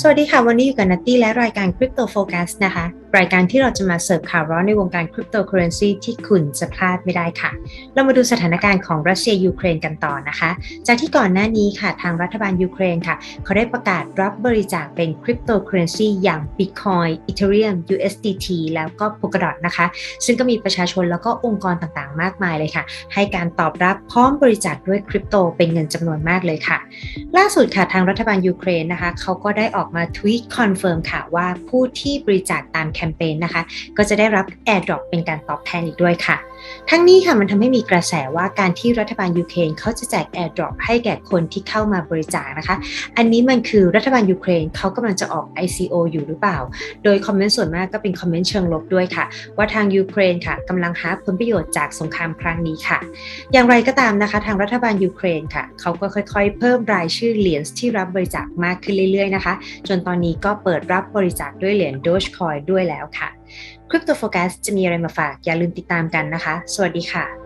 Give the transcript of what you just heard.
สวัสดีค่ะ วันนี้อยู่กับนัตตี้และรายการ Crypto Focus นะคะ รายการที่เราจะมาเสิร์ฟข่าวร้อนในวงการ Cryptocurrency ที่คุณจะพลาดไม่ได้ค่ะ เรามาดูสถานการณ์ของรัสเซียยูเครนกันต่อนะคะ จากที่ก่อนหน้านี้ค่ะทางรัฐบาลยูเครนค่ะ เขาได้ประกาศรับบริจาคเป็น Cryptocurrency อย่าง Bitcoin Ethereum USDT แล้วก็ Polkadot นะคะ ซึ่งก็มีประชาชนแล้วก็องค์กรต่างๆ มากมายเลยค่ะ ให้การตอบรับพร้อมบริจาคด้วยคริปโตเป็นเงินจำนวนมากเลยค่ะ ล่าสุดค่ะทางรัฐบาลยูเครนนะคะเขาก็ได้ออกมาทวีตคอนเฟิร์มค่ะว่าผู้ที่บริจาคตามแคมเปญนะคะ ก็จะได้รับ AirDrop เป็นการตอบแทนอีกด้วยค่ะ ทั้งนี้ค่ะมันทำให้มีกระแสว่าการที่รัฐบาลยูเครนเขาจะแจก AirDrop ให้แก่คนที่เข้ามาบริจาคนะคะ อันนี้มันคือรัฐบาลยูเครนเขากำลังจะออก ICO อยู่หรือเปล่า โดยคอมเมนต์ส่วนมากก็เป็นคอมเมนต์เชิงลบด้วยค่ะ ว่าทางยูเครนค่ะกำลังหาผลประโยชน์จากสงครามครั้งนี้ค่ะ อย่างไรก็ตามนะคะ ทางรัฐบาลยูเครนค่ะเขาก็ค่อยๆ เพิ่มรายชื่อเหรียญที่รับบริจาคมากขึ้นเรื่อยๆนะคะ จนตอนนี้ก็เปิดรับบริจาคด้วยเหรียญ Dogecoin ด้วยแล้วค่ะคริปโตโฟกัสจะมีอะไรมาฝากอย่าลืมติดตามกันนะคะ สวัสดีค่ะ